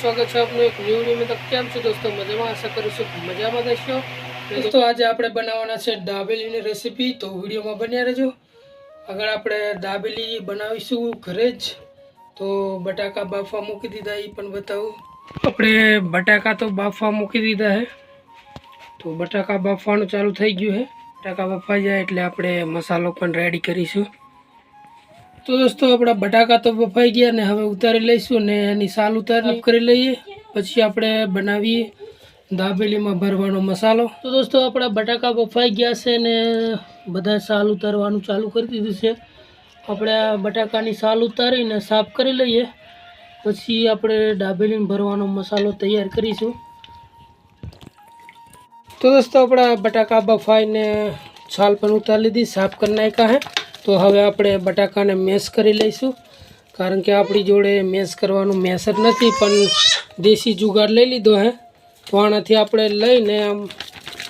સ્વાગત છે આપનું એક ન્યૂ વિડીયોમાં તો કેમ છો દોસ્તો? મજામાં? આશા કરું છું મજામાં દેશો દોસ્તો આજે આપણે બનાવવાના છે દાબેલીની રેસીપી તો વિડીયોમાં બન્યા રહેજો. આગળ આપણે દાબેલી બનાવીશું ઘરે જ. તો બટાકા બાફવા મૂકી દીધા એ પણ બતાવું. આપણે બટાકા તો બાફવા મૂકી દીધા હે. તો બટાકા બાફવાનું ચાલુ થઈ ગયું છે બટાકા બફાઈ જાય એટલે આપણે મસાલો પણ રેડી કરીશું. તો દોસ્તો આપણા બટાકા તો બફાઈ ગયા ને હવે ઉતારી લઈશું ને એની સાલ ઉતારી કરી લઈએ. પછી આપણે બનાવીએ દાબેલીમાં ભરવાનો મસાલો. તો દોસ્તો આપણા બટાકા બફાઈ ગયા છે ને બધા સાલ ઉતારવાનું ચાલુ કરી દીધું છે. આપણે આ બટાકાની સાલ ઉતારીને સાફ કરી લઈએ. પછી આપણે દાબેલીમાં ભરવાનો મસાલો તૈયાર કરીશું. તો દોસ્તો આપણા બટાકા બફાઈને છાલ પણ ઉતારી લીધી સાફ કરી નાખ્યા હે. તો હવે આપણે બટાકાને મેશ કરી લઈશું. કારણ કે આપણી જોડે મેશ કરવાનું મેસર નથી, પણ દેશી જુગાડ લઈ લીધો હે. તો આનાથી આપણે લઈને આમ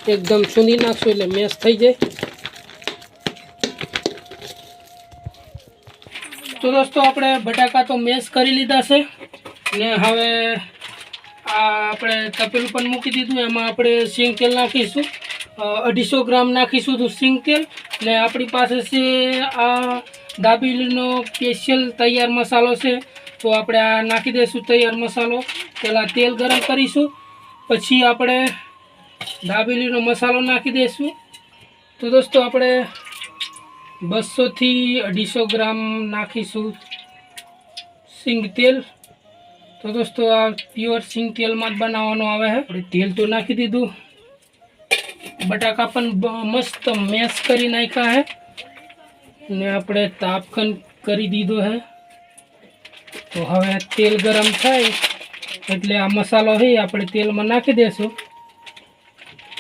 એકદમ સૂંધી નાખશું એટલે મેશ થઈ જાય. તો દોસ્તો, આપણે બટાકા તો મેશ કરી લીધા છે. ને હવે આ આપણે તપેલું પણ મૂકી દીધું. એમાં આપણે સિંગ તેલ નાખીશું. અઢીસો ગ્રામ નાખીશું તો સિંગ તેલ. ને આપણી પાસે છે આ દાબેલીનો સ્પેશિયલ તૈયાર મસાલો છે. તો આપણે આ નાખી દઈશું તૈયાર મસાલો. પહેલાં તેલ ગરમ કરીશું. પછી આપણે દાબેલીનો મસાલો નાખી દઈશું. તો દોસ્તો આપણે બસોથી અઢીસો ગ્રામ નાખીશું સિંગ તેલ. તો દોસ્તો આ પ્યોર સિંગ તેલમાં જ બનાવવાનું આવે છે આપણે તેલ તો નાખી દીધું. બટાકા પણ મસ્ત મેશ કરી નાખ્યા હે. ને આપણે તાપખન કરી દીધો હે. તો હવે તેલ ગરમ થાય, એટલે આ મસાલો છે આપણે તેલમાં નાખી દેશું.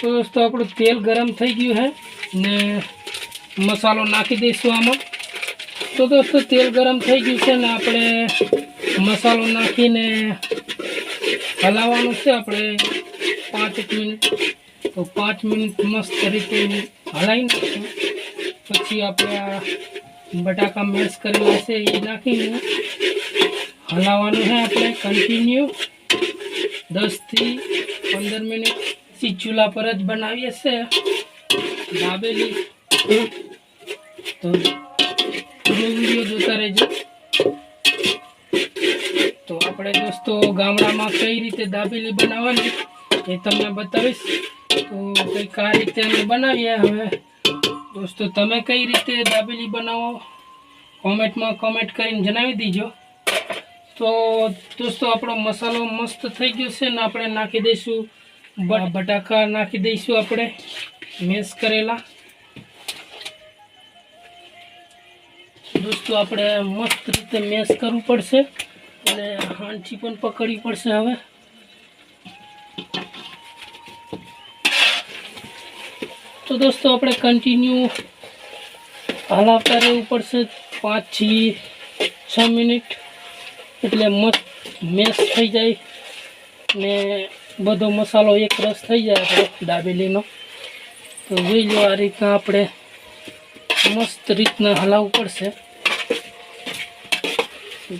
તો દોસ્તો, આપણું તેલ ગરમ થઈ ગયું છે ને મસાલો નાખી દઈશું આમાં. તો દોસ્તો, તેલ ગરમ થઈ ગયું છે ને આપણે મસાલો નાખીને હલાવવાનું છે, આપણે પાંચ એક મિનિટ. તો પાંચ મિનિટ મસ્ત રીતે હલાવી નાખશું. પછી આપણે આ બટાકા મિક્સ કરેલા છે એ નાખીને હલાવવાનું છે આપણે કન્ટિન્યુ દસથી પંદર મિનિટ પછી ચૂલા પર જ બનાવીએ છે. દાબેલી. તો વીડિયો જોતા રહેજો. તો આપણે દોસ્તો ગામડામાં કઈ રીતે દાબેલી બનાવવાની એ તમને બતાવીશ. તો કંઈક આ રીતે અમે બનાવીએ હવે. દોસ્તો, તમે કઈ રીતે દાબેલી બનાવો? કોમેન્ટમાં કોમેન્ટ કરીને જણાવી દીજો. તો દોસ્તો, આપણો મસાલો મસ્ત થઈ ગયો છે ને આપણે નાખી દઈશું બટાકા નાખી દઈશું આપણે મેસ કરેલા. દોસ્તો, આપણે મસ્ત રીતે મેસ કરવું પડશે અને હાંચી પણ પકડવી પડશે હવે. તો દોસ્તો, આપણે કન્ટિન્યુ હલાવતા રહેવું પડશે. પાંચથી છ મિનિટ. એટલે મસ્ત મેશ થઈ જાય ને બધો મસાલો એક રસ થઈ જાય આપણો દાબેલીનો. તો જોઈ લો આ રીતના આપણે મસ્ત રીતના હલાવવું પડશે.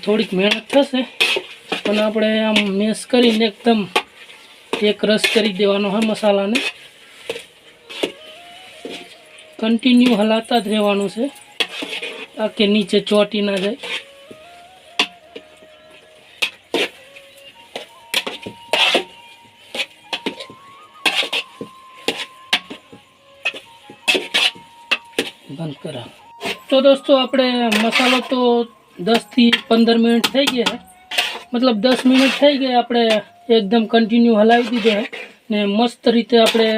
થોડીક મહેનત થશે, પણ આપણે આમ મેશ કરીને એકદમ એક રસ કરી દેવાનો હોય મસાલાને. કન્ટિન્યુ હલાવતા જ રહેવાનું છે તાકે નીચે ચોટી ના જાય બંધ કરા તો દોસ્તો આપણે મસાલો તો દસથી પંદર મિનિટ થઈ ગયા છે મતલબ દસ મિનિટ થઈ ગઈ આપણે એકદમ કન્ટિન્યુ હલાવી દીધો છે ને મસ્ત રીતે આપણે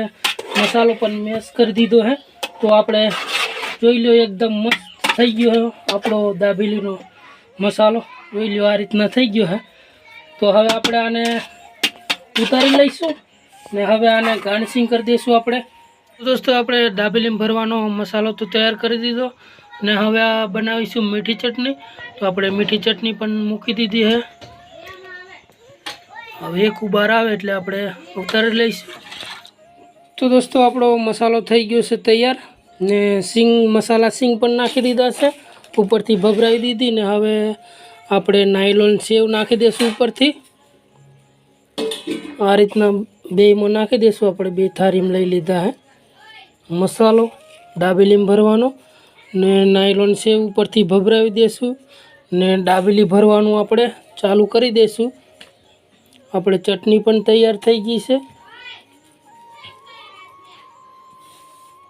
મસાલો પણ મેશ કરી દીધો છે તો આપણે જોઈ લો એકદમ મસ્ત થઈ ગયો આપણો દાબેલીનો મસાલો. જોઈ લો આ રીતના થઈ ગયો હે. તો હવે આપણે આને ઉતારી લઈશું ને હવે આને ગાર્નિશિંગ કરી દઈશું આપણે. દોસ્તો, આપણે દાબેલીમાં ભરવાનો મસાલો તો તૈયાર કરી દીધો ને હવે આ બનાવીશું મીઠી ચટણી. તો આપણે મીઠી ચટણી પણ મૂકી દીધી હે. હવે એક ઉબાર આવે એટલે આપણે ઉતારી લઈશું. તો દોસ્તો, આપણો મસાલો થઈ ગયો છે તૈયાર ને સિંગ, મસાલા સિંગ પણ નાખી દીધા છે. ઉપરથી ભભરાવી દીધી ને હવે આપણે નાયલોન સેવ નાખી દઈશું ઉપરથી. આ રીતના બેમાં નાખી દઈશું આપણે બે થાળીમાં લઈ લીધા હે. મસાલો ડાબેલીમ ભરવાનો ને નાયલોન સેવ ઉપરથી ભભરાવી દઈશું ને ડાબેલી ભરવાનું આપણે ચાલુ કરી દઈશું આપણે ચટણી પણ તૈયાર થઈ ગઈ છે.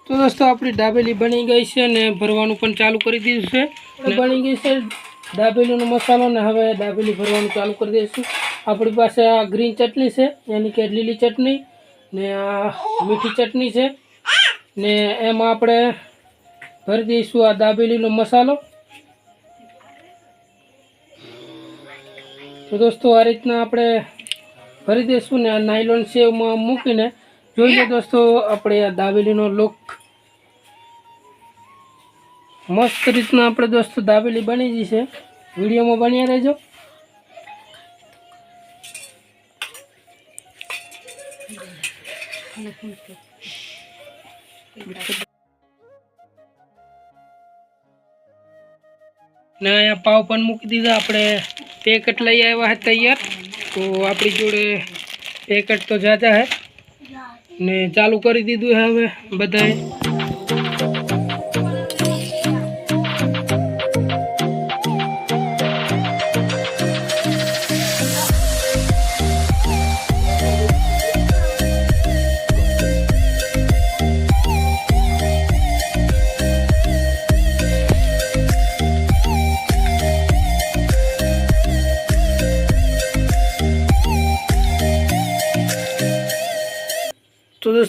તો દોસ્તો, આપણી દાબેલી બની ગઈ છે ને ભરવાનું પણ ચાલુ કરી દીધું છે. બની ગઈ છે દાબેલીનો મસાલો ને હવે દાબેલી ભરવાનું ચાલુ કરી દઈશું. આપણી પાસે આ ગ્રીન ચટણી છે, એની કે લીલી ચટણી ને આ મીઠી ચટણી છે. ને એમાં આપણે ભરી દઈશું આ દાબેલીનો મસાલો. તો દોસ્તો, આ રીતના આપણે ભરી દઈશું ને આ નાયલોન સેવમાં મૂકીને જોઈ લો દોસ્તો, આપણે આ દાબેલીનો લુક મસ્ત રીતના આપણે દોસ્તો દાબેલી બની ગઈ છે. વિડીયોમાં બન્યા રહેજો. ને અહીંયા પાવ પણ મૂકી દીધા. આપણે પેકેટ લઈ આવ્યા હે તૈયાર. તો આપણી જોડે પેકેટ તો જાજા હે ને ચાલુ કરી દીધું છે હવે બધાએ.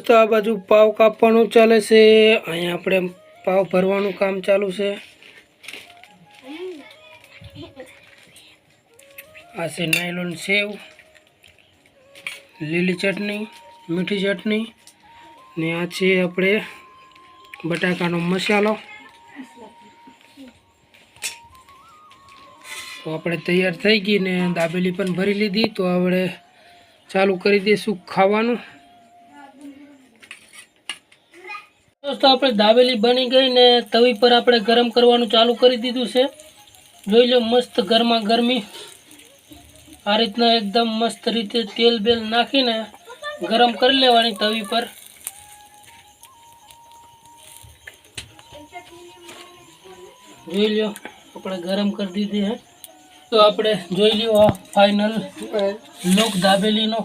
દોસ્તો આ બાજુ પાવ કાપવાનું ચાલે છે. અહીંયા આપણે પાવ ભરવાનું કામ ચાલુ છે. આ છે નાયલોન સેવ, લીલી ચટણી, મીઠી ચટણી, ને આ છે આપણે બટાકાનો મસાલો. તો આપણે તૈયાર થઈ ગઈ ને દાબેલી પણ ભરી લીધી. તો આપણે ચાલુ કરી દઈશું ખાવાનું. દોસ્તો આપણે દાબેલી બની ગઈ ને તવી પર આપણે ગરમ કરવાનું ચાલુ કરી દીધું છે. જોઈ લો મસ્ત ગરમા ગરમી. આ રીતના એકદમ મસ્ત રીતે તેલ બેલ નાખીને ગરમ કરી લેવાની તવી પર. જોઈ લ્યો આપણે ગરમ કરી દીધી હે. તો આપણે જોઈ લ્યો આ ફાઇનલ લોક દાબેલીનો.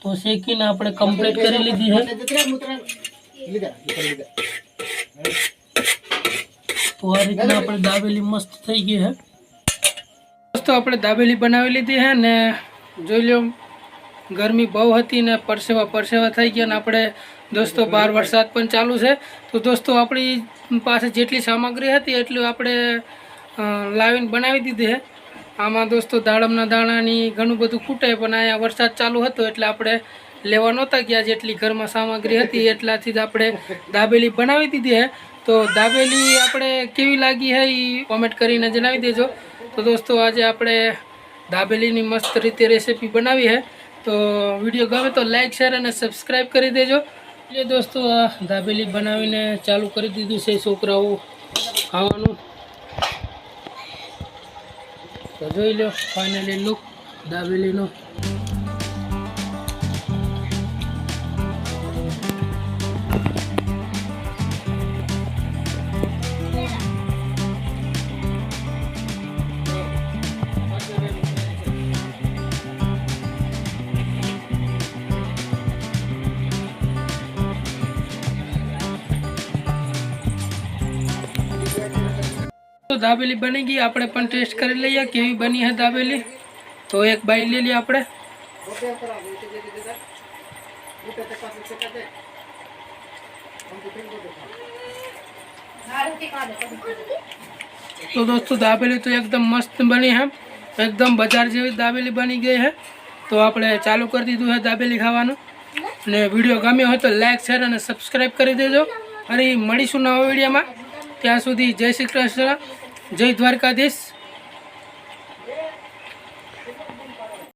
તો શેકીને આપણે કમ્પ્લીટ કરી લીધી છે તો આ રીતના આપણે દાબેલી મસ્ત થઈ ગઈ છે દોસ્તો આપણે દાબેલી બનાવી લીધી છે ને જોઈ લો ગરમી બહુ હતી ને પરસેવા પરસેવા થઈ ગયા ને આપણે દોસ્તો બહાર વરસાદ પણ ચાલુ છે. તો દોસ્તો આપણી પાસે જેટલી સામગ્રી હતી એટલું આપણે લાવીને બનાવી દીધી છે આમાં દોસ્તો દાડમના દાણાની ઘણું બધું ખૂટે પણ અહીંયા વરસાદ ચાલુ હતો એટલે આપણે લેવા નહોતા ગયા, જેટલી ઘરમાં સામગ્રી હતી એટલાથી જ આપણે દાબેલી બનાવી દીધી હે. તો દાબેલી આપણે કેવી લાગી હે એ કોમેન્ટ કરીને જણાવી દેજો. તો દોસ્તો, આજે આપણે દાબેલીની મસ્ત રીતે રેસીપી બનાવી હે. તો વીડિયો ગમે તો લાઇક શેર અને સબસ્ક્રાઈબ કરી દેજો. એટલે દોસ્તો, આ દાબેલી બનાવીને ચાલુ કરી દીધું છે છોકરાઓ ખાવાનું. તો જોઈ લો ફાઇનલી લુક દાબેલીનો તો દાબેલી બની ગઈ. આપણે પણ ટેસ્ટ કરી લઈએ કેવી બની છે દાબેલી. તો એક બાઈ લઈ લઈએ આપણે. તો દોસ્તો, દાબેલી તો એકદમ મસ્ત બની છે એકદમ બજાર જેવી દાબેલી બની ગઈ છે તો આપણે ચાલુ કરી દીધું છે દાબેલી ખાવાનું. અને વીડિયો ગમ્યો હોય તો લાઇક શેર અને સબસ્ક્રાઈબ કરી દેજો. ફરી મળીશું નવા વિડીયોમાં. ત્યાં સુધી જય શ્રી કૃષ્ણ. જય દ્વારકાધીશ.